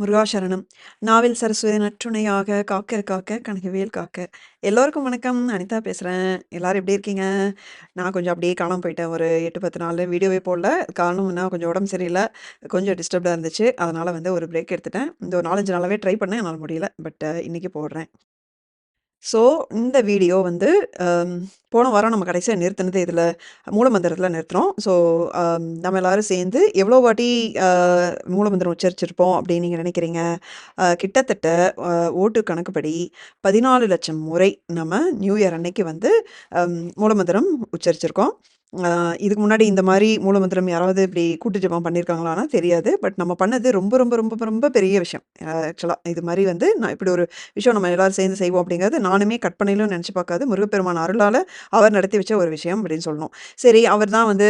முருகாசரணம். நாவில் சரஸ்வதி நற்றுணையாக காக்க காக்க கனகவேல் காக்க. எல்லோருக்கும் வணக்கம். அனிதா பேசுகிறேன் எல்லாரும் எப்படி இருக்கீங்க? நான் கொஞ்சம் அப்படியே காணாமல் போயிட்டேன். ஒரு எட்டு பத்து நாள் வீடியோவே போடல. காரணம் என்ன? கொஞ்சம் உடம்பு சரியில்லை. கொஞ்சம் டிஸ்டர்ப்டாக இருந்துச்சு. அதனால் வந்து ஒரு பிரேக் எடுத்துட்டேன். இந்த ஒரு நாலஞ்சு நாளாகவே ட்ரை பண்ணேன். என்னால் முடியல. பட் இன்றைக்கி போடுறேன். ஸோ இந்த வீடியோ வந்து போன வாரம் நம்ம கடைசியாக நிறுத்தினது இதில் மூலமந்திரத்தில் நிறுத்துகிறோம் ஸோ நம்ம எல்லாரும் சேர்ந்து எவ்வளோ வாட்டி மூலமந்திரம் உச்சரிச்சிருப்போம் அப்படின்னு நீங்கள் நினைக்கிறீங்க? கிட்டத்தட்ட ஓட்டு கணக்குப்படி பதினாலு லட்சம் முறை நம்ம நியூ இயர் அன்னைக்கு வந்து மூலமந்திரம் உச்சரிச்சிருக்கோம். இதுக்கு முன்னாடி இந்த மாதிரி மூலமந்திரம் யாராவது இப்படி கூட்டு ஜபம் பண்ணியிருக்காங்களான்னா தெரியாது. பட் நம்ம பண்ணது ரொம்ப ரொம்ப ரொம்ப ரொம்ப பெரிய விஷயம். ஆக்சுவலாக இது மாதிரி வந்து நான் இப்படி ஒரு விஷயம் நம்ம எல்லாரும் சேர்ந்து செய்வோம் அப்படிங்கிறது நானுமே கற்பனையிலும் நினச்சி பார்க்காது முருகப்பெருமான் அருளால் அவர் நடத்தி வச்ச ஒரு விஷயம் அப்படின்னு சொல்லணும். சரி அவர் தான் வந்து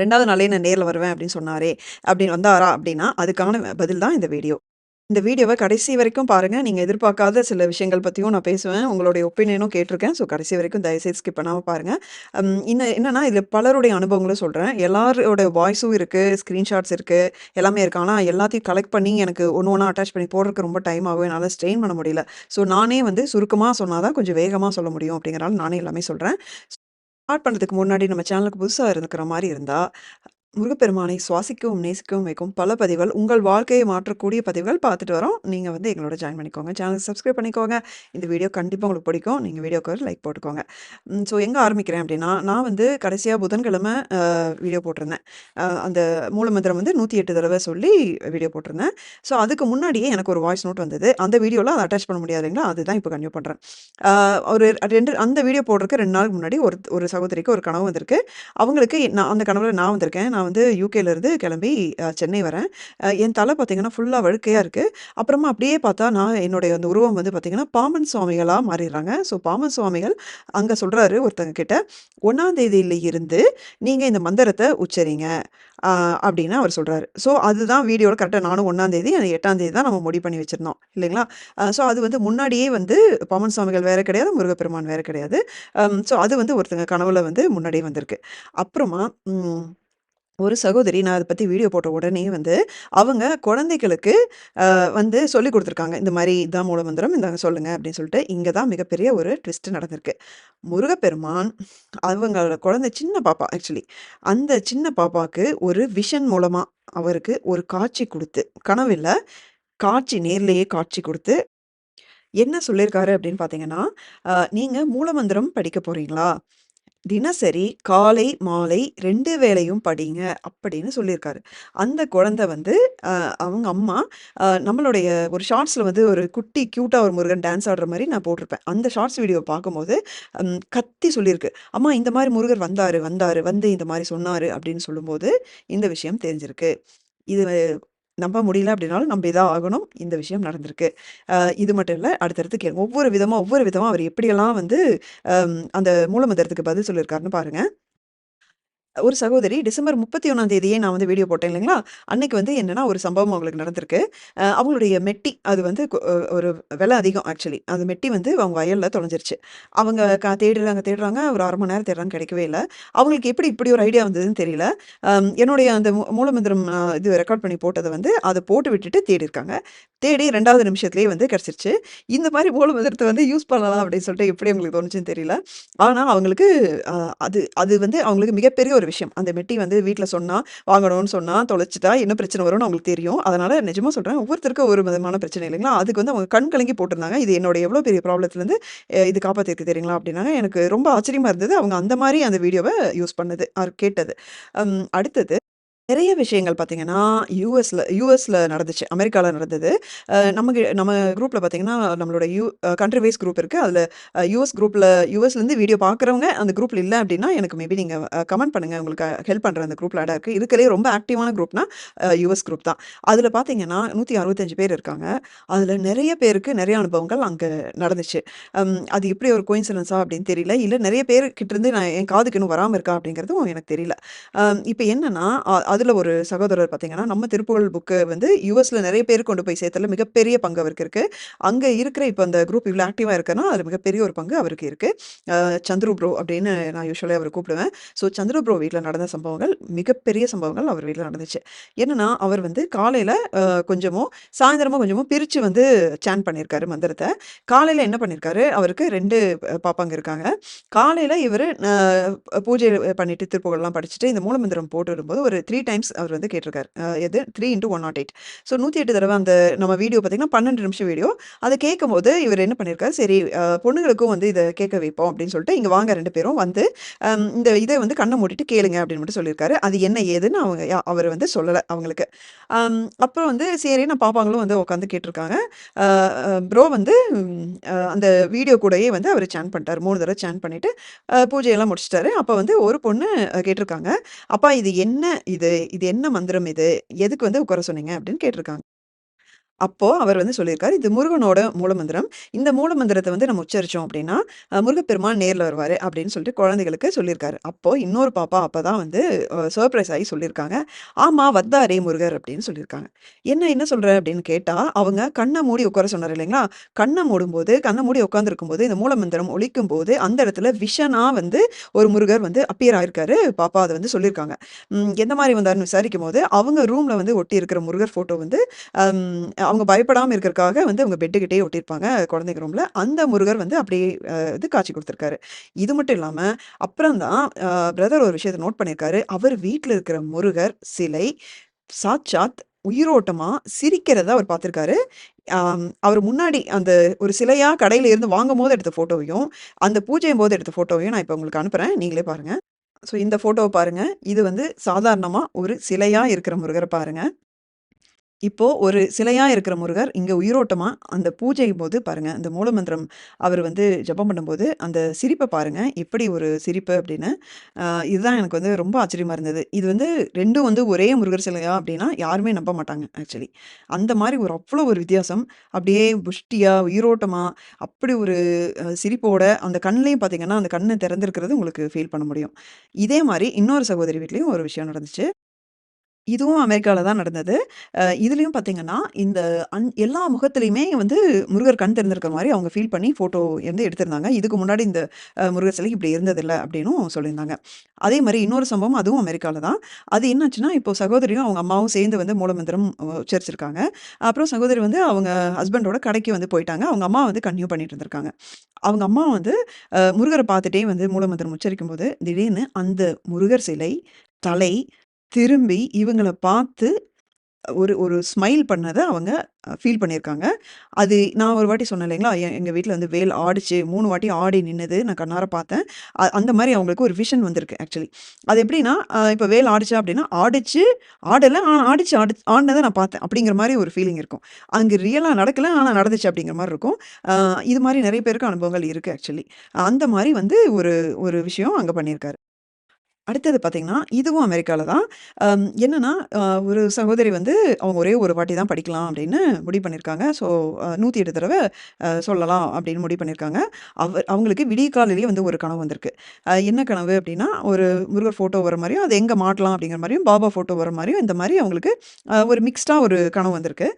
ரெண்டாவது நாளே நான் நேரில் வருவேன் அப்படின்னு சொன்னாரே, அப்படின்னு வந்தாரா அப்படின்னா, அதுக்கான பதில் தான் இந்த வீடியோ. இந்த வீடியோவை கடைசி வரைக்கும் பாருங்கள் நீங்கள் எதிர்பார்க்காத சில விஷயங்கள் பற்றியும் நான் பேசுவேன். உங்களுடைய ஒப்பீனியனும் கேட்டிருக்கேன் ஸோ கடைசி வரைக்கும் தயவுசெய்து ஸ்கிப் பண்ணாமல் பாருங்கள் இன்னும் என்னென்னா இதில் பலருடைய அனுபவங்களும் சொல்கிறேன் எல்லாரோட வாய்ஸும் இருக்குது ஸ்க்ரீன்ஷாட்ஸ் இருக்குது எல்லாமே இருக்குது ஆனால் எல்லாத்தையும் கலெக்ட் பண்ணி எனக்கு ஒன்று ஒன்றா அட்டாச் பண்ணி போடுறதுக்கு ரொம்ப டைம் ஆகும். என்னால் ஸ்ட்ரெயின் பண்ண முடியல. ஸோ நானே வந்து சுருக்கமாக சொன்னால் தான் கொஞ்சம் வேகமாக சொல்ல முடியும் அப்படிங்கிறனால நானே எல்லாமே சொல்கிறேன் ஸ்டார்ட் பண்ணுறதுக்கு முன்னாடி நம்ம சேனலுக்கு புதுசாக இருக்கிற மாதிரி இருந்தால் முருகப்பெருமானை சுவாசிக்கவும், நேசிக்கவும் வைக்கும் பல பதிவுகள், உங்கள் வாழ்க்கையை மாற்றக்கூடிய பதிவுகள் பார்த்துட்டு வரோம். நீங்கள் வந்து எங்களோட ஜாயின் பண்ணிக்கோங்க. சேனல் சப்ஸ்கிரைப் பண்ணிக்கோங்க. இந்த வீடியோ கண்டிப்பாக உங்களுக்கு பிடிக்கும். நீங்கள் வீடியோக்கு ஒரு லைக் போட்டுக்கோங்க. ஸோ எங்கே ஆரம்பிக்கிறேன் அப்படின்னா, நான் வந்து கடைசியாக புதன்கிழமை வீடியோ போட்டிருந்தேன். அந்த மூலமந்திரம் வந்து நூற்றி எட்டு தடவை சொல்லி வீடியோ போட்டிருந்தேன். ஸோ அதுக்கு முன்னாடியே எனக்கு ஒரு வாய்ஸ் நோட் வந்தது. அந்த வீடியோவில் அதை அட்டாச் பண்ண முடியாது இல்லைங்களா? அதுதான் இப்போ கன்யூ பண்ணுறேன் ஒரு ரெண்டு அந்த வீடியோ போடுறதுக்கு ரெண்டு நாளுக்கு முன்னாடி ஒரு ஒரு சகோதரிக்கு ஒரு கனவு வந்திருக்கு. அவங்களுக்கு நான் அந்த கனவில் நான் வந்திருக்கேன். நான் வந்து யூகேலேருந்து கிளம்பி சென்னை வரேன். என் தலை பார்த்தீங்கன்னா, ஃபுல்லாக வழுக்கையாக இருக்குது அப்புறமா அப்படியே பார்த்தா நான் என்னுடைய அந்த உருவம் வந்து பார்த்திங்கன்னா பாமன் சுவாமிகளாக மாறிடுறாங்க. ஸோ பாமன் சுவாமிகள் அங்கே சொல்கிறாரு ஒருத்தங்க கிட்ட, "1ஆம் தேதியில இருந்து நீங்கள் இந்த மந்திரத்தை உச்சரிங்க." அப்படின்னு அவர் சொல்கிறாரு ஸோ அதுதான் வீடியோவில் கரெக்டாக நானும் 1ஆம் தேதி, 8ஆம் தேதி தான் நம்ம முடிவு பண்ணி வச்சுருந்தோம் இல்லைங்களா? ஸோ அது வந்து முன்னாடியே வந்து பாமன் சுவாமிகள் வேறு கிடையாது, முருகப்பெருமான் வேறு கிடையாது. ஸோ அது வந்து ஒருத்தங்க கனவுல வந்து முன்னாடியே வந்திருக்கு. அப்புறமா ஒரு சகோதரி நான் அதை பற்றி வீடியோ போட்ட உடனே வந்து, அவங்க குழந்தைகளுக்கு வந்து சொல்லி கொடுத்துருக்காங்க இந்த மாதிரி இதான் மூலமந்திரம், இந்த சொல்லுங்க அப்படின்னு சொல்லிட்டு. இங்கே தான் மிகப்பெரிய ஒரு ட்விஸ்ட் நடந்திருக்கு. முருகப்பெருமான் அவங்களோட குழந்தை சின்ன பாப்பா ஆக்சுவலி. அந்த சின்ன பாப்பாவுக்கு ஒரு விஷன் மூலமாக அவருக்கு ஒரு காட்சி கொடுத்து கனவில் காட்சி நேர்லேயே காட்சி கொடுத்து என்ன சொல்லியிருக்காரு அப்படின்னு பார்த்தீங்கன்னா, நீங்கள் மூலமந்திரம் படிக்க போகிறீங்களா தினசரி காலை, மாலை ரெண்டு வேளையும் படிங்க." அப்படின்னு சொல்லியிருக்காரு. அந்த குழந்தை வந்து அவங்க அம்மா நம்மளுடைய ஒரு ஷார்ட்ஸில் வந்து ஒரு குட்டி க்யூட்டாக ஒரு முருகன் டான்ஸ் ஆடுற மாதிரி நான் போட்டிருப்பேன். அந்த ஷார்ட்ஸ் வீடியோ பார்க்கும்போது கத்தி சொல்லியிருக்கு. "அம்மா இந்த மாதிரி முருகர் வந்தார் வந்தார் வந்து இந்த மாதிரி சொன்னார் அப்படின்னு சொல்லும்போது இந்த விஷயம் தெரிஞ்சிருக்கு. இது நம்ப முடியல அப்படின்னாலும் நம்ம இதாக ஆகணும். இந்த விஷயம் நடந்திருக்கு. இது மட்டும் இல்லை அடுத்தடுத்து கேளுங்க. ஒவ்வொரு விதமாக ஒவ்வொரு விதமாக அவர் எப்படியெல்லாம் வந்து அந்த மூலமந்திரத்துக்கு பதில் சொல்லியிருக்காருன்னு பாருங்கள் ஒரு சகோதரி டிசம்பர் 31ஆம் தேதியே நான் வந்து வீடியோ போட்டேன் இல்லைங்களா? அன்னைக்கு வந்து என்னென்னா ஒரு சம்பவம் அவங்களுக்கு நடந்திருக்கு. அவங்களுடைய மெட்டி அது வந்து ஒரு விலை அதிகம் ஆக்சுவலி. அந்த மெட்டி வந்து அவங்க வயலில் தொலைஞ்சிருச்சு. அவங்க க தேடுறாங்க தேடுறாங்க. ஒரு அரை மணி நேரம் தேடுறாங்க கிடைக்கவே இல்லை அவங்களுக்கு எப்படி இப்படி ஒரு ஐடியா வந்ததுன்னு தெரியல. என்னுடைய அந்த மூ மூலமந்திரம் இது ரெக்கார்ட் பண்ணி போட்டதை வந்து அதை போட்டு விட்டுட்டு தேடிருக்காங்க தேடி ரெண்டாவது நிமிஷத்துலேயே வந்து கிடைச்சிருச்சு. இந்த மாதிரி மூலமந்திரத்தை வந்து யூஸ் பண்ணலாம் அப்படின்னு சொல்லிட்டு எப்படி அவங்களுக்கு தோணுச்சுன்னு தெரியல. ஆனால் அவங்களுக்கு அது அது வந்து அவங்களுக்கு மிகப்பெரிய ஒரு விஷயம். அந்த மெட்டி வந்து வீட்டில் சொன்னால் வாங்கணும்னு சொன்னால் தொலைச்சிட்டா என்ன பிரச்சனை வரும்னு அவங்களுக்கு தெரியும். அதனால் நிஜமா சொல்கிறேன் ஒவ்வொருத்தருக்கும் ஒரு விதமான பிரச்சனை இல்லைங்களா? அதுக்கு வந்து அவங்க கண் கலங்கி போட்டிருந்தாங்க. இது என்னோட எவ்வளோ பெரிய ப்ராப்ளத்துலேருந்து இது காப்பாற்றிருக்கு தெரியுங்களா? அப்படின்னாங்க. எனக்கு ரொம்ப ஆச்சரியமாக இருந்தது. அவங்க அந்த மாதிரி அந்த வீடியோவை யூஸ் பண்ணது, ஆர் கேட்டது. அடுத்தது நிறைய விஷயங்கள் பார்த்தீங்கன்னா, யூஎஸில் யுஎஸ்ல நடந்துச்சு. அமெரிக்காவில் நடந்தது. நம்ம நமக்கு நம்ம குரூப்ல பார்த்தீங்கன்னா, நம்மளோட யூ கண்ட்ரி வைஸ் குரூப் இருக்கு. அதில் யூஎஸ் குரூப்பில் குரூப்ல யுஎஸ்லேருந்து வீடியோ பார்க்குறவங்க அந்த குரூப்ல இல்லை அப்படின்னா, எனக்கு மேபி நீங்கள் கமெண்ட் பண்ணுங்க. உங்களுக்கு ஹெல்ப் பண்ணுற அந்த குரூப்ல ஆடா இருக்கு. இருக்கிறதே ரொம்ப ஆக்டிவான குரூப்னா யூஎஸ் குரூப் தான். அதில் பார்த்தீங்கன்னா, 165 பேர் இருக்காங்க. அதில் நிறைய பேருக்கு நிறைய அனுபவங்கள் அங்கே நடந்துச்சு. அது எப்படி ஒரு கோயின்சிடன்ஸா அப்படின்னு தெரியல. இல்லை நிறைய பேர் கிட்ட இருந்து நான் என் காதுக்கு இன்னும் வராமல் இருக்கா அப்படிங்கிறதும் எனக்கு தெரியல. இப்போ என்னென்னா என்னன்னா, அதில் ஒரு சகோதரர் பார்த்தீங்கன்னா, நம்ம திருப்புகழ் புக்கு வந்து யூஎஸில் நிறைய பேர் கொண்டு போய் சேர்த்தல மிகப்பெரிய பங்கு அவருக்கு இருக்குது அங்கே இருக்கிற இப்போ அந்த குரூப் இவ்வளோ ஆக்டிவாக இருக்குன்னா, அது மிகப்பெரிய ஒரு பங்கு அவருக்கு இருக்குது சந்துரு ப்ரோ அப்படின்னு நான் யூஸ்வலாக அவர் கூப்பிடுவேன். ஸோ சந்துரு ப்ரோ வீட்டில் நடந்த சம்பவங்கள், மிகப்பெரிய சம்பவங்கள் அவர் வீட்டில் நடந்துச்சு. என்னன்னா, அவர் வந்து காலையில் கொஞ்சமோ கொஞ்சமும், கொஞ்சமோ கொஞ்சமும் வந்து சேன் பண்ணியிருக்காரு மந்திரத்தை காலையில் என்ன பண்ணியிருக்காரு, அவருக்கு ரெண்டு பாப்பாங்க இருக்காங்க. காலையில் இவர் பூஜை பண்ணிட்டு திருப்புகள்லாம் படிச்சுட்டு, இந்த மூலமந்திரம் போட்டு வரும்போது ஒரு த்ரீ டைம்ஸ் அவர் வந்து கேட்டிருக்காரு. த்ரீ எது 3 இன்டூ 108 ஸோ நூற்றி எட்டு தடவை அந்த நம்ம வீடியோ பார்த்தீங்கன்னா, 12 நிமிஷம் வீடியோ. அத கேட்கும்போது இவர் என்ன பண்ணியிருக்காரு, சரி பொண்ணுங்களுக்கும் வந்து இதை கேட்க வைப்போம் அப்படின்னு சொல்லிட்டு, இங்கே வாங்க ரெண்டு பேரும் வந்து இந்த இதை வந்து கண்ணை மூடிட்டு கேளுங்க அப்படின்னு மட்டும் சொல்லியிருக்காரு. அது என்ன ஏதுன்னு அவங்க அவர் வந்து சொல்லலை அவங்களுக்கு. அப்புறம் வந்து நான் பாப்பாங்களும் வந்து உட்காந்து கேட்டிருக்காங்க ப்ரோ வந்து அந்த வீடியோ கூடயே வந்து அவர் சேன் பண்ணிட்டார் மூணு தடவை சேன் பண்ணிட்டு, பூஜையெல்லாம் முடிச்சிட்டாரு அப்போ வந்து ஒரு பொண்ணு கேட்டிருக்காங்க. "அப்பா இது என்ன இது? இது என்ன மந்திரம் இது? எதுக்கு வந்து உட்கார சொன்னீங்க?" அப்படின்னு கேட்டிருக்காங்க. அப்போ அவர் வந்து சொல்லியிருக்காரு, "இது முருகனோட மூலமந்திரம். இந்த மூலமந்திரத்தை வந்து நம்ம உச்சரிச்சோம் அப்படின்னா, முருகப்பெருமான் நேரில் வருவாரு." அப்படின்னு சொல்லிட்டு குழந்தைகளுக்கு சொல்லியிருக்காரு. அப்போ இன்னொரு பாப்பா அப்பதான் வந்து சர்ப்ரைஸ் ஆகி சொல்லியிருக்காங்க. "ஆமா வத்தாரே முருகர்" அப்படின்னு சொல்லியிருக்காங்க. "என்ன என்ன சொல்ற?" அப்படின்னு கேட்டா, அவங்க கண்ணை மூடி உட்கார சொன்னார் இல்லைங்களா? கண்ணை மூடும்போது, கண்ணை மூடி உட்காந்துருக்கும் போது இந்த மூலமந்திரம் ஒலிக்கும்போது, அந்த இடத்துல விஷனா வந்து ஒரு முருகர் வந்து அப்பியர் ஆயிருக்காரு. பாப்பா அதை வந்து சொல்லியிருக்காங்க. எந்த மாதிரி வந்தாருன்னு விசாரிக்கும் போது அவங்க ரூம்ல வந்து ஒட்டி இருக்கிற முருகர் ஃபோட்டோ வந்து அவங்க பயப்படாமல் இருக்கறக்காக வந்து அவங்க பெட்டுக்கிட்டே ஒட்டியிருப்பாங்க குழந்தைங்க ரூம்ல. அந்த முருகர் வந்து அப்படியே இது காட்சி கொடுத்துருக்காரு இது மட்டும் இல்லாமல் அப்புறம் தான் பிரதர் ஒரு விஷயத்த நோட் பண்ணியிருக்காரு. அவர் வீட்டில் இருக்கிற முருகர் சிலை சாட்சாத் உயிரோட்டமா சிரிக்கிறத அவர் பார்த்திருக்காரு. அவர் முன்னாடி அந்த ஒரு சிலையா கடையில இருந்து வாங்கும்போது எடுத்த ஃபோட்டோவையும், அந்த பூஜையும்போது எடுத்த ஃபோட்டோவையும் நான் இப்ப உங்களுக்கு அனுப்புறேன். நீங்களே பாருங்க. ஸோ இந்த ஃபோட்டோவை பாருங்க. இது வந்து சாதாரணமா ஒரு சிலையா இருக்கிற முருகரை பாருங்க. இப்போ ஒரு சிலையா இருக்கிற முருகர், இங்க உயிரோட்டமா அந்த பூஜையும்போது பாருங்க, அந்த மூலமந்திரம் அவர் வந்து ஜெபம் பண்ணும்போது, அந்த சிரிப்பை பாருங்க. எப்படி ஒரு சிரிப்பு அப்படின்னு. இதுதான் எனக்கு வந்து ரொம்ப ஆச்சரியமா இருந்தது. இது வந்து ரெண்டும் வந்து ஒரே முருகர் சிலையா அப்படின்னா, யாருமே நம்ப மாட்டாங்க ஆக்சுவலி. அந்த மாதிரி ஒரு அவ்வளோ ஒரு வித்தியாசம். அப்படியே புஷ்டியா, உயிரோட்டமா, அப்படி ஒரு சிரிப்போட, அந்த கண்ணிலையும் பார்த்தீங்கன்னா, அந்த கண்ணை திறந்திருக்கிறது உங்களுக்கு ஃபீல் பண்ண முடியும். இதே மாதிரி இன்னொரு சகோதரி வீட்லேயும் ஒரு விஷயம் நடந்துச்சு. இதுவும் அமெரிக்காவில் தான் நடந்தது. இதுலேயும் பார்த்தீங்கன்னா, இந்த அன் எல்லா முகத்துலையுமே வந்து முருகர் கண் திறந்திருக்கிற மாதிரி அவங்க ஃபீல் பண்ணி ஃபோட்டோ வந்து எடுத்திருந்தாங்க. இதுக்கு முன்னாடி இந்த முருகர் சிலை இப்படி இருந்ததில்லை அப்படின்னும் சொல்லியிருந்தாங்க. அதே மாதிரி இன்னொரு சம்பவம் அதுவும் அமெரிக்காவில் தான். அது என்னாச்சுன்னா, இப்போ சகோதரியும் அவங்க அம்மாவும் சேர்ந்து வந்து மூலமந்திரம் உச்சரிச்சிருக்காங்க. அப்புறம் சகோதரி வந்து அவங்க ஹஸ்பண்டோட கடைக்கு வந்து போயிட்டாங்க. அவங்க அம்மா வந்து கன்யூ பண்ணிட்டு இருந்திருக்காங்க. அவங்க அம்மா வந்து முருகரை பார்த்துட்டே வந்து மூலமந்திரம் உச்சரிக்கும்போது, திடீர்னு அந்த முருகர் சிலை, தலை திரும்பி இவங்கள பார்த்து ஒரு ஒரு ஸ்மைல் பண்ணதை அவங்க ஃபீல் பண்ணியிருக்காங்க. அது நான் ஒரு வாட்டி சொன்னேன் இல்லைங்களா? எங்கள் வீட்டில் வந்து வேல் ஆடிச்சு மூணு வாட்டி ஆடி நின்னது நான் கண்ணார பார்த்தேன். அந்த மாதிரி அவங்களுக்கு ஒரு விஷன் வந்திருக்கு ஆக்சுவலி. அது எப்படின்னா, இப்போ வேல் ஆடிச்சு அப்படின்னா, ஆடிச்சு ஆடலை ஆனால் ஆடிச்சு ஆடி ஆடினதை நான் பார்த்தேன். அப்படிங்கிற மாதிரி ஒரு ஃபீலிங் இருக்கும். அங்கே ரியலாக நடக்கல. ஆனால் நடந்துச்சு அப்படிங்கிற மாதிரி இருக்கும். இது மாதிரி நிறைய பேருக்கு அனுபவங்கள் இருக்குது ஆக்சுவலி. அந்த மாதிரி வந்து ஒரு ஒரு விஷயம் அங்கே பண்ணியிருக்காரு. அடுத்தது பார்த்தீங்கன்னா, இதுவும் அமெரிக்காவில் தான். என்னென்னா ஒரு சகோதரி வந்து அவங்க ஒரே ஒரு வாட்டி தான் படிக்கலாம் அப்படின்னு முடிவு பண்ணியிருக்காங்க. ஸோ, நூற்றி எட்டு தடவை சொல்லலாம் அப்படின்னு முடிவு பண்ணியிருக்காங்க. அவர் அவங்களுக்கு விடிய காலையிலேயே வந்து ஒரு கனவு வந்திருக்கு. என்ன கனவு அப்படின்னா, ஒரு முருகர் ஃபோட்டோ வர மாதிரியும் அது எங்கே மாட்டலாம் அப்படிங்கிற மாதிரியும் பாபா ஃபோட்டோ வர மாதிரியும் இந்த மாதிரி அவங்களுக்கு ஒரு மிக்ஸ்டாக ஒரு கனவு வந்திருக்கு.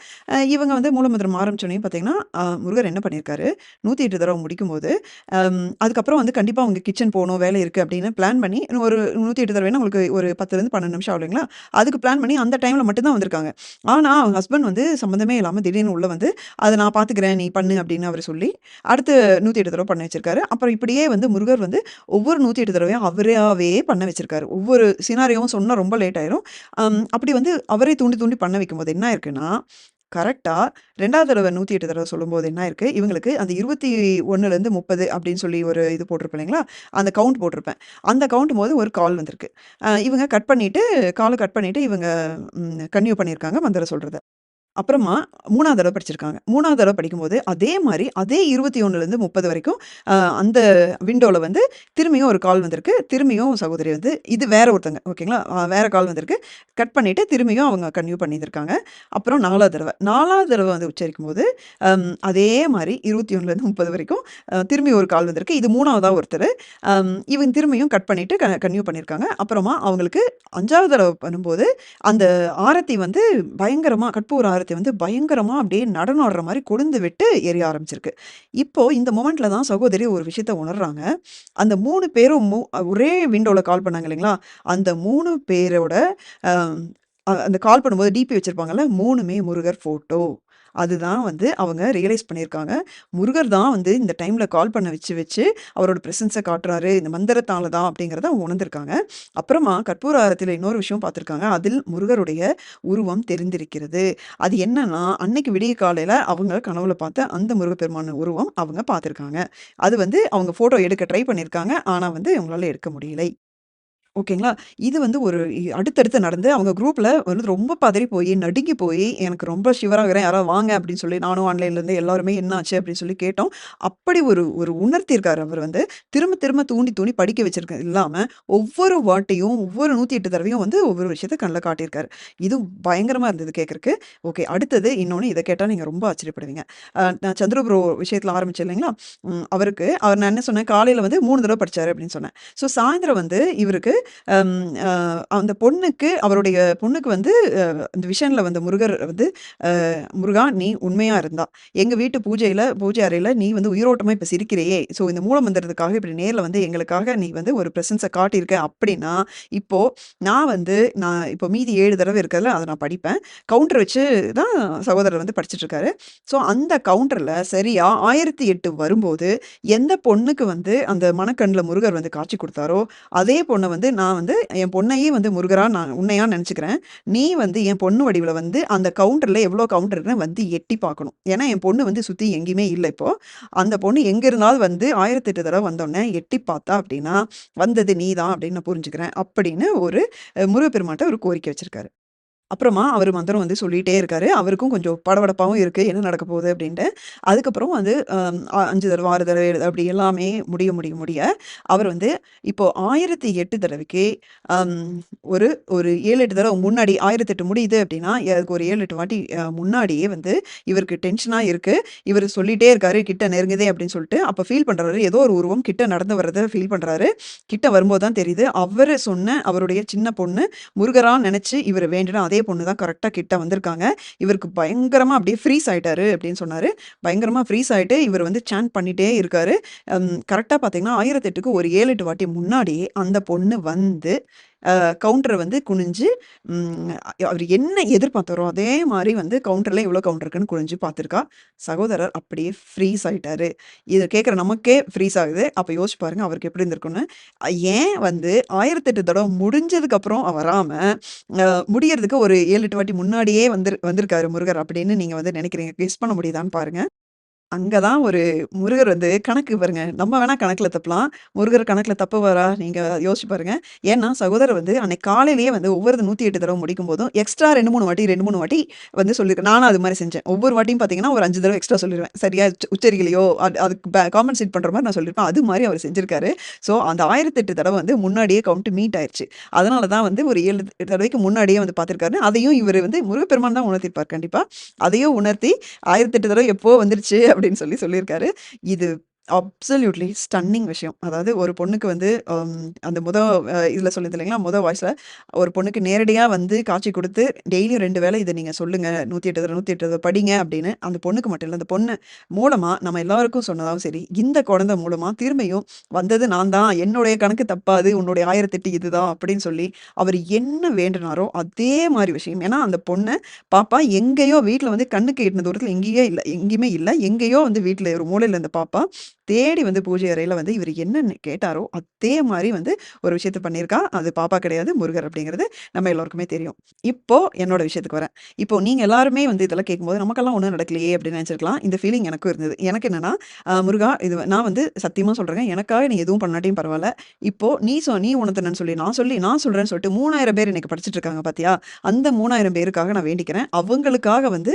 இவங்க வந்து மூலமந்திரம் ஆரம்பிச்சோடனே பார்த்தீங்கன்னா, முருகர் என்ன பண்ணியிருக்காரு, 108 தடவ முடிக்கும்போது, அதுக்கப்புறம் வந்து கண்டிப்பாக அவங்க கிச்சன் போகணும் வேலை இருக்குது அப்படின்னு பிளான் பண்ணி, இன்னும் நூற்றி எட்டு தடவை உங்களுக்கு ஒரு 10லருந்து 12 நிமிஷம் ஆகும் இல்லைங்களா? அதுக்கு பிளான் பண்ணி அந்த டைமில் மட்டும்தான் வந்திருக்காங்க. ஆனால் அவங்க ஹஸ்பண்ட் வந்து சம்மந்தமே இல்லாமல் திடீர்னு உள்ள வந்து, அதை நான் பார்த்துக்கிறேன், நீ பண்ணு" அப்படின்னு அவர் சொல்லி, அடுத்து நூற்றி எட்டு தடவை பண்ண வச்சிருக்காரு. அப்புறம் இப்படியே வந்து முருகர் வந்து ஒவ்வொரு 108 தடவையும் அவராவே பண்ண வச்சிருக்காரு. ஒவ்வொரு சினாரியாவும் சொன்னால் ரொம்ப லேட் ஆயிரும். அப்படி வந்து அவரே தூண்டி தூண்டி பண்ண வைக்கும்போது என்ன ஆயிருக்குன்னா, கரெக்டாக ரெண்டாவது தடவை நூற்றி எட்டு தடவை சொல்லும்போது என்ன இருக்குது இவங்களுக்கு அந்த 21லருந்து 30 அப்படின்னு சொல்லி ஒரு இது போட்டிருப்பேன் இல்லைங்களா? அந்த கவுண்ட் போட்டிருப்பேன். அந்த கவுண்ட்ம்போது ஒரு கால் வந்திருக்கு. இவங்க கட் பண்ணிவிட்டு காலை கட் பண்ணிவிட்டு இவங்க ம் பண்ணியிருக்காங்க மந்திரம் சொல்கிறத அப்புறமா மூணாவது தடவை படிச்சிருக்காங்க. மூணாவது தடவை படிக்கும்போது, அதே மாதிரி அதே 21லேருந்து 30 வரைக்கும் அந்த விண்டோவில் வந்து திரும்பியும் ஒரு கால் வந்திருக்கு. திரும்பியும் சகோதரி வந்து இது வேற ஒருத்தங்க ஓகேங்களா? வேற கால் வந்திருக்கு. கட் பண்ணிவிட்டு திரும்பியும் அவங்க கன்யூ பண்ணியிருக்காங்க அப்புறம் நாலாவது தடவை நாலாவது தடவை வந்து உச்சரிக்கும்போது, போது அதே மாரி 21லேருந்து 30 வரைக்கும் திரும்பி ஒரு கால் வந்திருக்கு. இது 3வதா ஒருத்தரு. அம் இவங்க திரும்பியும் கட் பண்ணிவிட்டு க கன்யூ பண்ணியிருக்காங்க. அப்புறமா அவங்களுக்கு அஞ்சாவது தடவை பண்ணும்போது, அந்த ஆரத்தி வந்து பயங்கரமாக கட்பூர் ஆரத்தி வந்து பயங்கரமா அப்படியே நடனம் ஆடுற மாதிரி கொழுந்து விட்டு எரிய ஆரம்பிச்சிருக்கு. இப்போ இந்த மொமெண்ட்ல தான் சகோதரி ஒரு விஷயத்த உணர்றாங்க. அந்த மூணு பேரும் மூ ஒரே விண்டோல கால் பண்ணாங்க இல்லைங்களா? அந்த மூணு பேரோட அந்த கால் பண்ணும்போது டிபி வச்சிருப்பாங்கல்ல, மூணுமே முருகர் ஃபோட்டோ. அதுதான் வந்து அவங்க ரியலைஸ் பண்ணியிருக்காங்க. முருகர் தான் வந்து இந்த டைமில் கால் பண்ண வச்சு வச்சு அவரோட ப்ரெசன்ஸை காட்டுறாரு. இந்த மந்திரத்தால தான் அப்படிங்கிறத அவங்க உணர்ந்திருக்காங்க. அப்புறமா கற்பூர ஆரத்தில் இன்னொரு விஷயம் பார்த்துருக்காங்க. அதில் முருகருடைய உருவம் தெரிந்திருக்கிறது. அது என்னன்னா, அன்னைக்கு விடிய காலையில் அவங்க கனவுல பார்த்த அந்த முருகப்பெருமான உருவம் அவங்க பார்த்துருக்காங்க. அது வந்து அவங்க ஃபோட்டோ எடுக்க ட்ரை பண்ணியிருக்காங்க. ஆனால் வந்து அவங்களால எடுக்க முடியலை. ஓகேங்களா? இது வந்து ஒரு அடுத்தடுத்து நடந்து அவங்க குரூப்பில் வந்து ரொம்ப பதறி போய் நடுங்கி போய் "எனக்கு ரொம்ப ஷிவராகிறேன் யாராவது வாங்க" அப்படின்னு சொல்லி நானும் ஆன்லைன்லேருந்து எல்லாருமே என்ன ஆச்சு அப்படின்னு சொல்லி கேட்டோம். அப்படி ஒரு ஒரு உணர்த்தியிருக்காரு அவர் வந்து. திரும்ப திரும்ப தூண்டி தூண்டி படிக்க வச்சிருக்க இல்லாமல் ஒவ்வொரு வாட்டையும் ஒவ்வொரு 108 தடவையும் வந்து ஒவ்வொரு விஷயத்த கண்ணில் காட்டியிருக்காரு. இது பயங்கரமாக இருந்தது கேட்குறக்கு ஓகே அடுத்தது இன்னொன்று இதை கேட்டால் நீங்கள் ரொம்ப ஆச்சரியப்படுவீங்க. நான் சந்திரபுரோ விஷயத்தில் விஷயத்துல ஆரம்பிச்சேன் இல்லைங்களா? அவருக்கு அவர் நான் என்ன சொன்னேன், காலையில் வந்து மூணு தடவை படித்தார் அப்படின்னு சொன்னேன். ஸோ சாயந்தரம் வந்து இவருக்கு அந்த பொண்ணுக்கு அவருடைய பொண்ணுக்கு வந்து அந்த இந்த விஷன்ல வந்த முருகர் வந்து, "முருகா நீ உண்மையாக இருந்தா, எங்கள் வீட்டு பூஜையில் பூஜை அறையில் நீ வந்து உயிரோட்டமாக இப்போ சிரிக்கிறையே ஸோ இந்த மூலம் மந்திரத்துக்காக இப்படி நேரில் வந்து எங்களுக்காக நீ வந்து ஒரு ப்ரெசன்ஸை காட்டியிருக்க அப்படின்னா, இப்போது நான் வந்து நான் இப்போ மீதி ஏழு தடவை இருக்கிறதுல அதை நான் படிப்பேன். கவுண்டர் வச்சு தான் சகோதரர் வந்து படிச்சுட்டுருக்காரு. ஸோ அந்த கவுண்டரில் சரியாக ஆயிரத்தி எட்டு வரும்போது, எந்த பொண்ணுக்கு வந்து அந்த மணக்கண்ணில் முருகர் வந்து காட்சி கொடுத்தாரோ அதே பொண்ணை வந்து நான் வந்து என் பொண்ணையே வந்து முருகரா நான் உன்னையா நினச்சிக்கிறேன் நீ வந்து என் பொண்ணு வடிவில் வந்து அந்த கவுண்டரில் எவ்வளோ கவுண்டர் இருக்குன்னு வந்து எட்டி பார்க்கணும். ஏன்னா என் பொண்ணு வந்து சுற்றி எங்கேயுமே இல்லை இப்போது அந்த பொண்ணு எங்கே இருந்தாலும் வந்து ஆயிரத்தெட்டு தடவை வந்தோடனே எட்டி பார்த்தா அப்படின்னா, வந்தது நீ தான் அப்படின்னு நான் புரிஞ்சுக்கிறேன். அப்படின்னு ஒரு முருகப்பெருமாட்ட ஒரு கோரிக்கை வச்சுருக்காரு அப்புறமா அவர் மந்திரம் வந்து சொல்லிகிட்டே இருக்காரு. அவருக்கும் கொஞ்சம் படபடப்பாகவும் இருக்குது என்ன நடக்க போகுது அப்படின்ட்டு. அதுக்கப்புறம் வந்து அஞ்சு தடவை ஆறு தடவை அப்படி எல்லாமே முடிய முடிய முடிய, அவர் வந்து இப்போ 1008 தடவைக்கு ஒரு ஒரு ஏழு எட்டு தடவை முன்னாடி 1008 முடியுது அப்படின்னா, அதுக்கு ஒரு 7, 8 வாட்டி முன்னாடியே வந்து இவருக்கு டென்ஷனாக இருக்குது இவர் சொல்லிகிட்டே இருக்காரு, "கிட்ட நெருங்குதே" அப்படின்னு சொல்லிட்டு. அப்போ ஃபீல் பண்ணுறாரு ஏதோ ஒரு உருவம் கிட்ட நடந்து வர்றதை ஃபீல் பண்ணுறாரு கிட்ட வரும்போது தான் தெரியுது, அவர் சொன்ன அவருடைய சின்ன பொண்ணு முருகராக நினச்சி இவர் வேண்டினா அதே பொண்ணு தான் கரெக்டாக கிட்ட வந்திருக்காங்க. இவருக்கு பயங்கரமாக அப்படியே ஃப்ரீஸ் ஆயிட்டாரு அப்படின்னு சொன்னார் பயங்கரமாக ஃப்ரீஸ் ஆயிட்டு இவர் வந்து சேன் பண்ணிட்டே இருக்காரு. கரெக்டாக பார்த்தீங்கன்னா, 1008க்கு ஒரு 7, 8 வாட்டி முன்னாடியே அந்த பொண்ணு வந்து கவுண்டரை வந்து குனிஞ்சு அவர் என்ன எதிர்பார்த்தாரோ, அதே மாதிரி வந்து கவுண்டர்ல எவ்வளோ கவுண்டர் இருக்குன்னு குனிஞ்சு பார்த்துருக்கா. சகோதரர் அப்படியே ஃப்ரீஸ் ஆயிட்டாரு. இதை கேட்குற நமக்கே ஃப்ரீஸ் ஆகுது. அப்போ யோசிச்சு பாருங்க அவருக்கு எப்படி இருந்திருக்கும்னு. ஏன் வந்து ஆயிரத்தெட்டு தடவை முடிஞ்சதுக்கப்புறம் வராம, முடியறதுக்கு ஒரு 7, 8 வாட்டி முன்னாடியே வந்துரு வந்திருக்காரு முருகர் அப்படின்னு நீங்க வந்து நினைக்கிறீங்க கெஸ் பண்ண முடியுதான்னு பாருங்க. அங்கே தான் ஒரு முருகர் வந்து கணக்கு பாருங்க. நம்ம வேணா கணக்குல தப்பலாம். முருகர் கணக்குல தப்புவாரா? நீங்க யோசிச்சு பாருங்க. ஏன்னா சகோதரர் வந்து அன்னைக்கு காலையிலேயே வந்து ஒவ்வொரு நூற்றி எட்டு தடவை முடிக்கும் போதும் எக்ஸ்ட்ரா 2, 3 வாட்டி 2, 3 வாட்டி வந்து சொல்லியிருக்கேன். நானும் அது மாதிரி செஞ்சேன். ஒவ்வொரு வாட்டியும் பார்த்தீங்கன்னா, ஒரு அஞ்சு தடவை எக்ஸ்ட்ரா சொல்லிடுவேன் சரியா உச்சரிக்கலையோ, அது அதுக்கு பே காம்பன்சேட் பண்ற மாதிரி நான் சொல்லியிருப்பேன். அது மாதிரி அவர் செஞ்சிருக்காரு. ஸோ அந்த ஆயிரத்தெட்டு தடவை வந்து முன்னாடியே கவுண்ட் மீட் ஆயிடுச்சு அதனால தான் வந்து ஒரு ஏழு தடவைக்கு முன்னாடியே வந்து பார்த்துருக்காரு. அதையும் இவர் வந்து முருகப்பெருமான் தான் உணர்த்திருப்பார் கண்டிப்பா. அதையும் உணர்த்தி ஆயிரத்தெட்டு தடவை எப்போ வந்துருச்சு அப்படின்னு சொல்லி சொல்லியிருக்காரு. இது அப்சல்யூட்லி ஸ்டன்னிங் விஷயம். அதாவது ஒரு பொண்ணுக்கு வந்து அந்த முத இதில் சொல்லுது இல்லைங்களா? முத வாய்ஸில் ஒரு பொண்ணுக்கு நேரடியாக வந்து காட்சி கொடுத்து டெய்லியும் ரெண்டு வேளை இத நீங்க சொல்லுங்க. 108 தடவ 108 தடவ படிங்க அப்படின்னு அந்த பொண்ணுக்கு மட்டும் இல்லை அந்த பொண்ணு மூலமாக நம்ம எல்லாருக்கும் சொன்னதாகவும் சரி, இந்த குழந்தை மூலமாக திரும்பியும் வந்தது நான் தான். என்னுடைய கணக்கு தப்பாது. உன்னுடைய 1008 இதுதான் அப்படின்னு சொல்லி, அவர் என்ன வேண்டுனாரோ அதே மாதிரி விஷயம். ஏன்னா அந்த பொண்ணை பாப்பா எங்கேயோ வீட்டில் வந்து கண்ணுக்கு எட்டின தூரத்தில் எங்கேயே இல்லை எங்கேயுமே இல்லை எங்கேயோ வந்து வீட்டில் ஒரு மூலையில் இருந்த பாப்பா, தேடி வந்து பூஜை அறையில் வந்து இவர் என்னென்னு கேட்டாரோ, அதே மாதிரி வந்து ஒரு விஷயத்த பண்ணியிருக்கா. அது பாப்பா கிடையாது, முருகர் அப்படிங்கிறது நம்ம எல்லோருக்குமே தெரியும். இப்போ என்னோட விஷயத்துக்கு வரேன். இப்போ நீங்கள் எல்லாருமே வந்து இதெல்லாம் கேட்கும்போது, நமக்கெல்லாம் ஒன்றும் நடக்கலையே அப்படின்னு நினச்சிருக்கலாம் இந்த ஃபீலிங் எனக்கும் இருந்தது. எனக்கு என்னன்னா, முருகா இது நான் வந்து சத்தியமாக சொல்கிறேன் எனக்காக நீ எதுவும் பண்ணாட்டியும் பரவாயில்ல இப்போ நீ சொ நீ உணர்த்துனன்னு சொல்லி, நான் சொல்லி நான் சொல்கிறேன்னு சொல்லிட்டு 3000 பேர் எனக்கு படிச்சுட்டு இருக்காங்க பார்த்தியா அந்த 3000 பேருக்காக நான் வேண்டிக்கிறேன். அவங்களுக்காக வந்து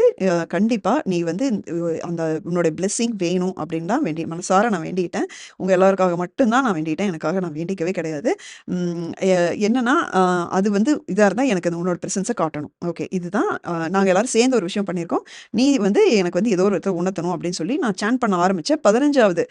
கண்டிப்பாக நீ வந்து அந்த உன்னோட பிளெஸ்ஸிங் வேணும் அப்படின்னு தான் வேண்டி மனசார நான் வேண்டிக்கிட்டேன். உங்கள் எல்லாருக்காக மட்டும்தான் நான் வேண்டிக்கிட்டேன். எனக்காக நான் வேண்டிக்கவே கிடையாது. என்னன்னா, அது வந்து இதாக இருந்தால் எனக்கு அந்த உன்னோட ப்ரெசன்ஸை காட்டணும். ஓகே. இதுதான் நாங்கள் எல்லாரும் சேர்ந்து ஒரு விஷயம் பண்ணியிருக்கோம். நீ வந்து எனக்கு வந்து ஏதோ ஒரு இடத்துல உணர்த்தணும் அப்படின்னு சொல்லி நான் சேன் பண்ண ஆரம்பித்தேன் பதினஞ்சாவது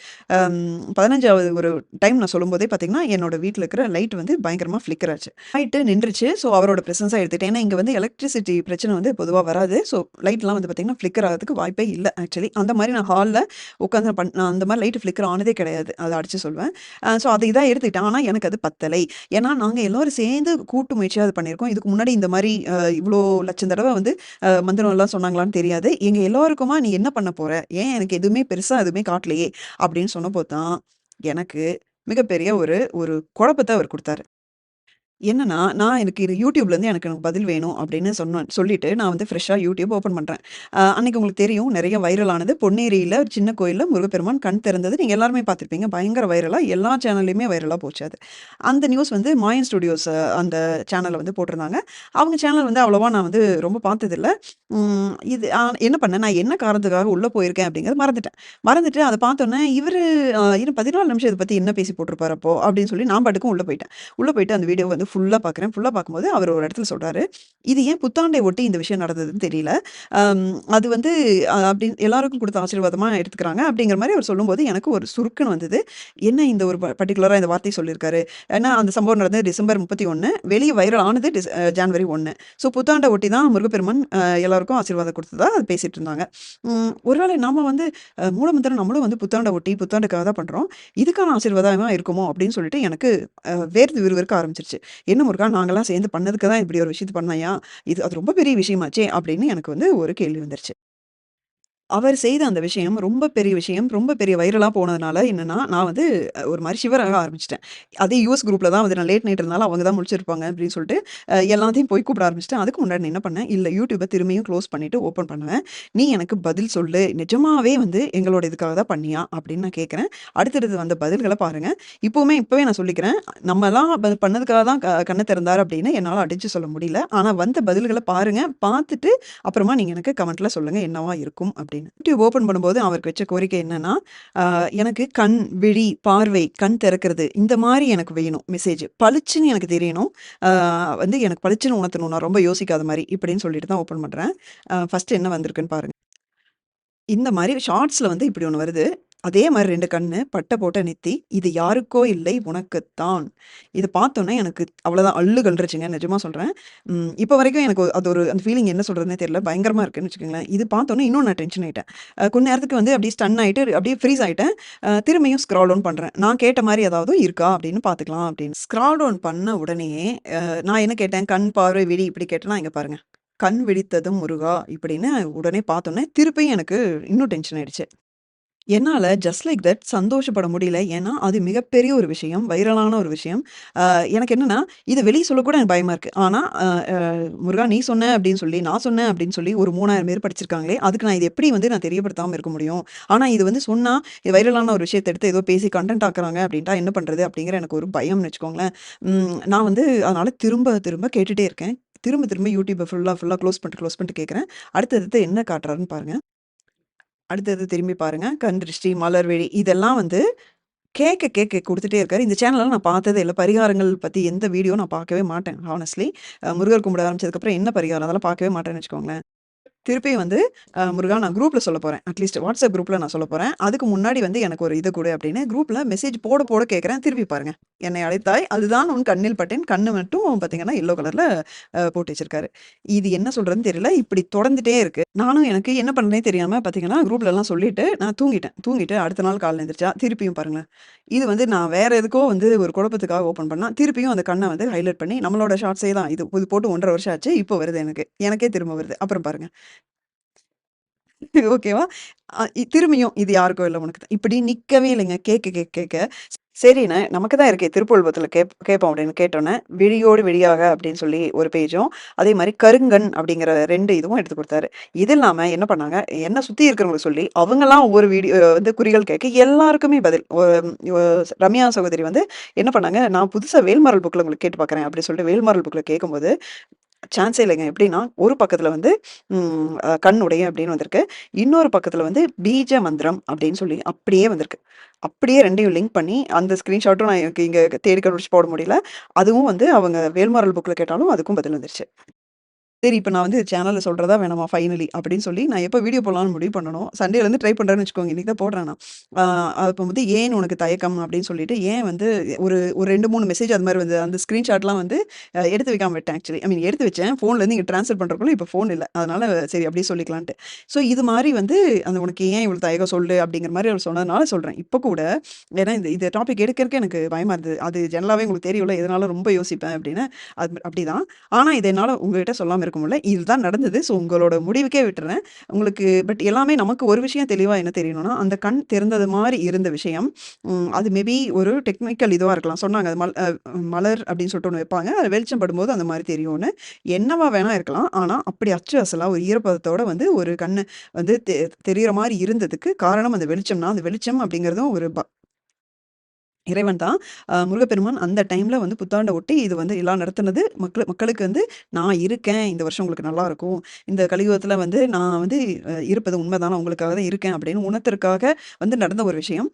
பதினஞ்சாவது ஒரு டைம் நான் சொல்லும்போதே பார்த்தீங்கன்னா, என்னோட வீட்டில் இருக்கிற லைட் வந்து பயங்கரமாக ஃப்ளிக்கர் ஆச்சு. லைட்டு நின்றுச்சு. ஸோ அவரோட ப்ரெசன்ஸாக எடுத்துகிட்டேன் ஏன்னா இங்கே வந்து எலக்ட்ரிசிட்டி பிரச்சனை வந்து பொதுவாக வராது. ஸோ லைட்லாம் வந்து பார்த்தீங்கன்னா, ஃப்ளிக்கர் ஆகிறதுக்கு வாய்ப்பே இல்லை ஆக்சுவலி. அந்த மாதிரி நான் ஹாலில் உட்காந்து பண் நான் அந்த மாதிரி லைட் ஃப்ளிக்கர் ஆனதே கிடையாது. அதை அடிச்சு சொல்வேன். ஸோ அதை இதான் எடுத்துக்கிட்டேன். ஆனால் எனக்கு அது பத்தலை. ஏன்னா நாங்கள் எல்லோரும் சேர்ந்து கூட்டு முயற்சியாக அது பண்ணியிருக்கோம். இதுக்கு முன்னாடி இந்த மாதிரி இவ்வளோ லட்சம் தடவை வந்து மந்திரம் எல்லாம் சொன்னாங்களான்னு தெரியாது. எங்கள் எல்லோருக்குமா நீ என்ன பண்ண போற? ஏன் எனக்கு எதுவுமே பெருசாக எதுவுமே காட்டலையே! அப்படின்னு சொன்னபோது தான், எனக்கு மிகப்பெரிய ஒரு ஒரு குழப்பத்தை அவர் கொடுத்தாரு என்னன்னா, நான் எனக்கு இது யூடியூப்லேருந்து எனக்கு எனக்கு பதில் வேணும் அப்படின்னு சொன்னேன் சொல்லிட்டு நான் வந்து ஃப்ரெஷ்ஷாக யூடியூப் ஓப்பன் பண்ணுறேன் அன்னைக்கு உங்களுக்கு தெரியும் நிறைய வைரல் ஆனது. ஒரு சின்ன கோயிலில் முருகப்பெருமான் கண் திறந்தது. நீங்கள் எல்லாருமே பார்த்துருப்பீங்க. பயங்கர வைரலாக எல்லா சேனல்லையுமே வைரலாக போச்சு அது. அந்த நியூஸ் வந்து மாயன் ஸ்டுடியோஸ் அந்த சேனலில் வந்து போட்டிருந்தாங்க. அவங்க சேனல் வந்து அவ்வளோவா நான் வந்து ரொம்ப பார்த்ததில்ல. இது என்ன பண்ணேன், நான் என்ன காரணத்துக்காக உள்ளே போயிருக்கேன் அப்படிங்கிறது மறந்துட்டேன். மறந்துட்டு அதை பார்த்தோன்னே இவர் இன்னும் 14 நிமிஷம் இதை பற்றி என்ன பேசி போட்டிருப்பார் அப்போ அப்படின்னு சொல்லி நான் பாட்டுக்கு உள்ளே போயிட்டேன். உள்ளே போயிட்டு அந்த வீடியோ வந்து ஃபுல்லாக பார்க்குறேன். ஃபுல்லாக பார்க்கும்போது அவர் ஒரு இடத்துல சொல்கிறாரு "இது ஏன் புத்தாண்டை ஒட்டி இந்த விஷயம் நடந்ததுன்னு தெரியல. அது வந்து அப்படி எல்லாருக்கும் கொடுத்த ஆசீர்வாதமாக எடுத்துக்கிறாங்க." அப்படிங்கிற மாதிரி அவர் சொல்லும்போது எனக்கு ஒரு சுருக்குன்னு வந்தது. என்ன இந்த ஒரு பர்டிகுலராக இந்த வார்த்தையை சொல்லியிருக்காரு. ஏன்னா அந்த சம்பவம் நடந்தது டிசம்பர் முப்பத்தி ஒன்று வெளியே வைரல் ஆனது டிஸ் ஜான்வரி ஒன்று ஸோ புத்தாண்டை ஒட்டி தான் முருகப்பெருமன் எல்லாருக்கும் ஆசீர்வாதம் கொடுத்ததா அது பேசிகிட்டு இருந்தாங்க. ஒருவேளை நாம் வந்து மூலமந்திரம் நம்மளும் வந்து புத்தாண்டை ஒட்டி புத்தாண்டுக்காக தான் பண்ணுறோம் இதுக்கான ஆசீர்வாதமாக இருக்குமோ அப்படின்னு சொல்லிட்டு எனக்கு வேர்த்து விறுவிறுக்க ஆரம்பிச்சிருச்சு என்ன முருகா நாங்களாம் சேர்ந்து பண்ணதுக்கு தான் இப்படி ஒரு விஷயத்தை பண்ணையா இது அது ரொம்ப பெரிய விஷயமாச்சே! அப்படின்னு எனக்கு வந்து ஒரு கேள்வி வந்துருச்சு. அவர் செய்த அந்த விஷயம் ரொம்ப பெரிய விஷயம். ரொம்ப பெரிய வைரலா போனதுனால என்னன்னா, நான் வந்து ஒரு மாதிரி சிவராக ஆரம்பிச்சிட்டேன் அதே யூஎஸ் குரூப்ல தான் வந்து நான் லேட் நைட் இருந்தாலும் அவங்க தான் முழிச்சிருப்பாங்க அப்படின்னு சொல்லிட்டு, எல்லாத்தையும் போய் கூப்பிட ஆரம்பிச்சிட்டேன் அதுக்கு முன்னாடி நான் என்ன பண்ணேன், இல்ல யூடியூப திரும்பியும் க்ளோஸ் பண்ணிட்டு ஓப்பன் பண்ணுவேன். "நீ எனக்கு பதில் சொல்லு. நிஜமாவே வந்து எங்களோட இதுக்காக தான் பண்ணியா?" அப்படின்னு நான் கேட்குறேன் அடுத்தடுத்து வந்த பதில்களை பாருங்க. இப்பவுமே இப்பவே நான் சொல்லிக்கிறேன். நம்மலாம் பண்ணதுக்காக தான் க திறந்தார் அப்படின்னு என்னால அடிச்சு சொல்ல முடியல. ஆனா வந்த பதில்களை பாருங்க. பார்த்துட்டு அப்புறமா நீங்க எனக்கு கமெண்ட்ல சொல்லுங்க என்னவா இருக்கும் அப்படின்னு. யூடியூப் ஓப்பன் பண்ணும்போது அவருக்கு வச்ச கோரிக்கை என்னன்னா, எனக்கு கண், விழி, பார்வை, கண் திறக்கிறது இந்த மாதிரி எனக்கு வேணும் மெசேஜ். பளிச்சுன்னு எனக்கு தெரியணும். வந்து எனக்கு பளிச்சுன்னு உணர்த்தணும். நான் ரொம்ப யோசிக்காத மாதிரி இப்படின்னு சொல்லிட்டு தான் ஓப்பன் பண்ணுறேன் ஃபஸ்ட்டு ஃபர்ஸ்ட் என்ன வந்திருக்குன்னு பாருங்க. இந்த மாதிரி ஷார்ட்ஸில் வந்து இப்படி ஒன்று வருது. அதே மாதிரி ரெண்டு கண்ணு, பட்டை போட்ட நெத்தி. இது யாருக்கோ இல்லை உனக்குத்தான். இது பார்த்தோன்னே எனக்கு அவ்வளோதான் அள்ளு கண்டுருச்சுங்க நிஜமா சொல்கிறேன் இப்போ வரைக்கும் எனக்கு அது ஒரு அந்த ஃபீலிங் என்ன சொல்கிறதுனே தெரியல. பயங்கரமாக இருக்குன்னு வச்சுக்கோங்களேன். இது பார்த்தோன்னே இன்னும் நான் டென்ஷன் ஆகிட்டேன் கொஞ்ச நேரத்துக்கு வந்து அப்படியே ஸ்டன் ஆகிட்டு அப்படியே ஃப்ரீஸ் ஆகிட்டேன் திரும்பியும் ஸ்க்ரால் டவுன் பண்ணுறேன் நான் கேட்ட மாதிரி ஏதாவது இருக்கா அப்படின்னு பார்த்துக்கலாம் அப்படின்னு. ஸ்க்ரால் டவுன் பண்ண உடனே நான் என்ன கேட்டேன், கண், பார்வை, விழி இப்படி கேட்டேன்னா இங்கே பாருங்கள் கண் விழித்ததும் முருகா இப்படின்னு உடனே பார்த்தோன்னே திருப்பியும் எனக்கு இன்னும் டென்ஷன் ஆயிடுச்சு. என்னால் ஜஸ்ட் லைக் தட் சந்தோஷப்பட முடியல. ஏன்னா, அது மிகப்பெரிய ஒரு விஷயம். வைரலான ஒரு விஷயம். எனக்கு என்னென்னா இதை வெளியே சொல்லக்கூட எனக்கு பயமாக இருக்குது ஆனால் "முருகா நீ சொன்ன" அப்படின்னு சொல்லி, நான் சொன்னேன் அப்படின்னு சொல்லி ஒரு 3000 பேர் படிச்சிருக்காங்களே, அதுக்கு நான் இது எப்படி வந்து நான் தெரியப்படுத்தாமல் இருக்க முடியும்? ஆனால் இது வந்து சொன்னால் இது வைரலான ஒரு விஷயத்தை எடுத்து ஏதோ பேசி கன்டென்ட் ஆக்குறாங்க அப்படின்ட்டா என்ன பண்ணுறது அப்படிங்கிற எனக்கு ஒரு பயம்னு வச்சுக்கோங்களேன். நான் வந்து அதனால் திரும்ப திரும்ப கேட்டுகிட்டே இருக்கேன். திரும்ப திரும்ப யூடியூப்பை ஃபுல்லாக ஃபுல்லாக க்ளோஸ் பண்ணிட்டு, க்ளோஸ் பண்ணிட்டு கேட்குறேன் அடுத்தடுத்து என்ன காட்டுறாருன்னு பாருங்கள் அடுத்தது திரும்பி பாருங்க. கண் திருஷ்டி, மலர்விழி இதெல்லாம் வந்து கேட்க கேட்க கொடுத்துட்டே இருக்காரு. இந்த சேனல்ல நான் பார்த்ததே இல்லை பரிகாரங்கள் பற்றி எந்த வீடியோ நான் பார்க்கவே மாட்டேன். ஹானஸ்ட்லி. முருகர் கும்பிட ஆரம்பிச்சதுக்கப்புறம் என்ன பரிகாரம் அதெல்லாம் பார்க்கவே மாட்டேன்னு வச்சுக்கோங்களேன். திருப்பியும் வந்து முருகா நான் குரூப்பில் சொல்லப் போகிறேன் அட்லீஸ்ட் வாட்ஸ்அப் குரூப்பில் நான் சொல்லப் போகிறேன் அதுக்கு முன்னாடி வந்து எனக்கு ஒரு இது கொடு அப்படின்னு குரூப்பில் மெசேஜ் போட போட கேட்குறேன் திருப்பி பாருங்க. என்னை அழைத்தாய் அதுதான் உன் கண்ணில் பட்டேன். கண்ணு மட்டும் பார்த்தீங்கன்னா, எல்லோ கலரில் போட்டு வச்சிருக்காரு. இது என்ன சொல்கிறதுன்னு தெரியல. இப்படி தொடர்ந்துட்டே இருக்கு. நானும் எனக்கு என்ன பண்றதுன்னே தெரியாமல் பார்த்தீங்கன்னா, குரூப்லலாம் சொல்லிட்டு நான் தூங்கிட்டேன். தூங்கிட்டு அடுத்த நாள் காலையில் எழுந்திரிச்சா திருப்பியும் பாருங்களேன். இது வந்து நான் வேற எதுக்கோ வந்து ஒரு குழப்பத்துக்காக ஓப்பன் பண்ணால் திருப்பியும் அந்த கண்ணை வந்து ஹைலைட் பண்ணி நம்மளோட ஷார்ட்ஸே தான். இது இது போட்டு 1 1/2 வருஷம் ஆச்சு. இப்போ வருது எனக்கு. எனக்கே திரும்ப வருது. அப்புறம் பாருங்கள் ஓகேவா? திரும்பியும் இது யாருக்கோ இல்லை உனக்கு தான். இப்படி நிற்கவே இல்லைங்க. கேட்க கேட்க கேட்க சரிண்ணே நமக்கு தான் இருக்கே திருப்புவழ்பத்துல கேப் கேட்போம் அப்படின்னு கேட்டோன்னே "விழியோடு விழியாக" அப்படின்னு சொல்லி ஒரு பேஜும், அதே மாதிரி கருங்கன் அப்படிங்கிற ரெண்டு இதுவும் எடுத்து கொடுத்தாரு இது இல்லாமல் என்ன பண்ணாங்க, என்ன சுற்றி இருக்கிறவங்களுக்கு சொல்லி, அவங்கெல்லாம் ஒவ்வொரு வீடியோ வந்து குறிகள் கேட்க எல்லாருக்குமே பதில். ரம்யா சகோதரி வந்து என்ன பண்ணாங்க, "நான் புதுசாக வேல்மரல் புக்கில் உங்களுக்கு கேட்டு பார்க்குறேன்" அப்படின்னு சொல்லிட்டு வேல்மரல் புக்கில் கேட்கும்போது, சான்ஸே இல்லைங்க. எப்படின்னா, ஒரு பக்கத்தில் வந்து "கண்ணுடைய" அப்படின்னு வந்திருக்கு. இன்னொரு பக்கத்தில் வந்து "பீஜ மந்திரம்" அப்படின்னு சொல்லி அப்படியே வந்திருக்கு. அப்படியே ரெண்டையும் லிங்க் பண்ணி, அந்த ஸ்க்ரீன்ஷாட்டும் நான் எனக்கு தேடி கண்டுபிடிச்சு போட முடியல. அதுவும் வந்து அவங்க வேல்மாரல் புக்கில் கேட்டாலும் அதுக்கும் பதில் வந்துருச்சு. சரி இப்போ நான் வந்து சேனலில் சொல்கிறதா வேணாமா ஃபைனலி அப்படின்னு சொல்லி, நான் எப்போ வீடியோ போடலாம்னு முடிவு பண்ணணும் சண்டேலேருந்து ட்ரை பண்ணுறேன்னு வச்சுக்கோங்க. இன்றைக்கி தான் போடுறேன் நான். வந்து "ஏன் உனக்கு தயக்கம்?" அப்படின்னு சொல்லிட்டு, ஏன் வந்து ஒரு ஒரு 2, 3 மெசேஜ் அது மாதிரி வந்து அந்த ஸ்க்ரீன்ஷாட்லாம் வந்து எடுத்து வைக்காம விட்டேன் ஆக்சுவலி. ஐ மீன் எடுத்து வச்சேன். ஃபோன்லேருந்து இங்கே ட்ரான்ஸ்ஃபர் பண்ணுறக்குள்ள இப்போ ஃபோன் இல்லை அதனால் சரி அப்படியே சொல்லிக்கலான்ட்டு. ஸோ இது மாதிரி வந்து அந்த "உனக்கு ஏன் இவ்வளோ தயக்கம் சொல்லு" அப்படிங்கிற மாதிரி அவர் சொன்னதுனால சொல்கிறேன் இப்போ கூட ஏன்னா இந்த இந்த டாபிக் எடுக்கிறதுக்கு எனக்கு பயமாக இருந்தது. அது ஜெனரலாவே உங்களுக்கு தெரியல எதனால ரொம்ப யோசிப்பேன் அப்படின்னு. அது அப்படிதான். ஆனால் இதை என்னால உங்கள்கிட்ட சொல்லாமல் இருக்க முடியல. இதுதான் நடந்தது. ஸோ உங்களோட முடிவுக்கே விட்டுறேன். உங்களுக்கு பட் எல்லாமே நமக்கு ஒரு விஷயம் தெளிவாக என்ன தெரியணும்னா, அந்த கண் திறந்தது மாதிரி இருந்த விஷயம், அது மேபி ஒரு டெக்னிக்கல் இதுவாக இருக்கலாம். சொன்னாங்க அது மல் மலர் அப்படின்னு சொல்லிட்டு ஒன்று வைப்பாங்க. அது வெளிச்சம் படும்போது அந்த மாதிரி தெரியும்னு. என்னவா வேணா இருக்கலாம். ஆனால் அப்படி அச்சு அசலாக ஒரு ஈரப்பதத்தோட வந்து ஒரு கண்ணு வந்து தெ தெரியிற மாதிரி இருந்ததுக்கு காரணம் அந்த வெளிச்சம்னா அந்த வெளிச்சம் அப்படிங்கிறதும் ஒரு இறைவன் தான். முருகப்பெருமான் அந்த டைம்ல வந்து புத்தாண்டை ஒட்டி இது வந்து எல்லாம் நடத்துனது மக்கள் மக்களுக்கு வந்து நான் இருக்கேன். இந்த வருஷம் உங்களுக்கு நல்லாருக்கும். இந்த கலியுகத்தில் வந்து நான் வந்து இருப்பது உண்மைதான். உங்களுக்காக தான் இருக்கேன் அப்படின்னு உணர்த்தற்காக வந்து நடந்த ஒரு விஷயம்.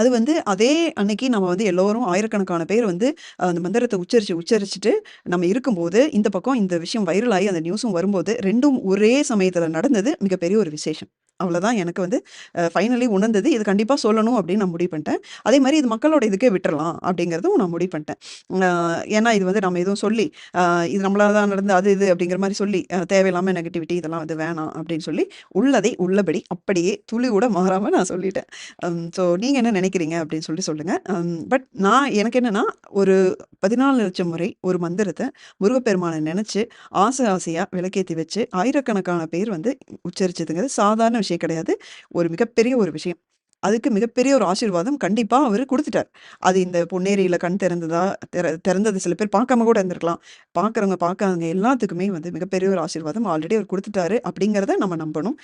அது வந்து அதே அன்னைக்கு நம்ம வந்து எல்லோரும் ஆயிரக்கணக்கான பேர் வந்து அந்த மந்திரத்தை உச்சரிச்சு உச்சரிச்சுட்டு நம்ம இருக்கும்போது, இந்த பக்கம் இந்த விஷயம் வைரல் ஆகி அந்த நியூஸும் வரும்போது ரெண்டும் ஒரே சமயத்தில் நடந்தது மிகப்பெரிய ஒரு விசேஷம். அவ்வளோதான் எனக்கு வந்து ஃபைனலி உணர்ந்தது. இது கண்டிப்பாக சொல்லணும் அப்படின்னு நான் முடிவு பண்ணிட்டேன். அதே மாதிரி இது மக்களோட இதுக்கே விட்டுறலாம் அப்படிங்கிறதும் நான் முடிவு பண்ணிட்டேன். ஏன்னா இது வந்து நம்ம எதுவும் சொல்லி, இது நம்மளால தான் நடந்து அது இது அப்படிங்கிற மாதிரி சொல்லி, தேவையில்லாமல் நெகட்டிவிட்டி இதெல்லாம் வந்து வேணாம் அப்படின்னு சொல்லி, உள்ளதை உள்ளபடி அப்படியே துளி கூட மாறாமல் நான் சொல்லிட்டேன். ஸோ நீங்கள் என்ன நினைக்கிறீங்க அப்படின்னு சொல்லி சொல்லுங்கள் பட் நான் எனக்கு என்னென்னா ஒரு பதினாலு லட்சம் முறை ஒரு மந்திரத்தை முருகப்பெருமானை நினச்சி ஆசை ஆசையாக விளக்கேற்றி வச்சு, ஆயிரக்கணக்கான பேர் வந்து உச்சரிச்சதுங்கிறது சாதாரண விஷயம் கிடையாது. ஒரு மிகப்பெரிய ஒரு விஷயம். அதுக்கு மிகப்பெரிய ஒரு ஆசீர்வாதம் கண்டிப்பாக அவர் கொடுத்துட்டார் அது இந்த பொன்னேரியில் கண் திறந்ததா, திற திறந்தது சில பேர் பார்க்காம கூட இருந்திருக்கலாம். பார்க்குறவங்க, பார்க்காதவங்க எல்லாத்துக்குமே வந்து மிகப்பெரிய ஒரு ஆசீர்வாதம் ஆல்ரெடி அவர் கொடுத்துட்டாரு அப்படிங்கிறத நம்ம நம்பணும்.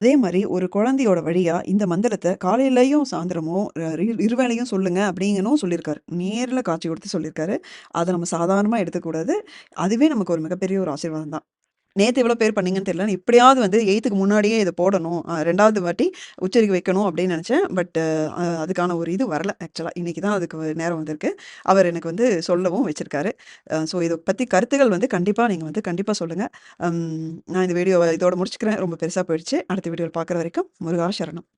அதே மாதிரி ஒரு குழந்தையோட வழியாக இந்த மந்திரத்தை காலையிலையும் சாயந்தரமும் இரு இருவேளையும் சொல்லுங்க அப்படிங்கணும் சொல்லியிருக்காரு. நேரில் காட்சி கொடுத்து சொல்லியிருக்காரு. அதை நம்ம சாதாரணமாக எடுத்துக்கக்கூடாது. அதுவே நமக்கு ஒரு மிகப்பெரிய ஒரு ஆசீர்வாதம் தான். நேற்று எவ்வளோ பேர் பண்ணீங்கன்னு தெரியல. எப்படியாவது வந்து எயித்துக்கு முன்னாடியே இதை போடணும். ரெண்டாவது வாட்டி உச்சரிக்க வைக்கணும் அப்படின்னு நினச்சேன் பட் அதுக்கான ஒரு இது வரல ஆக்சுவலாக இன்றைக்கி தான் அதுக்கு நேரம் வந்திருக்கு. அவர் எனக்கு வந்து சொல்லவும் வச்சுருக்காரு ஸோ இதை பற்றி கருத்துக்கள் வந்து கண்டிப்பாக நீங்கள் வந்து கண்டிப்பாக சொல்லுங்கள் நான் இந்த வீடியோவை இதோட முடிச்சுக்கிறேன். ரொம்ப பெருசாக போயிடுச்சு. அடுத்த வீடியோவில் பார்க்குற வரைக்கும் முருகா சரணம்.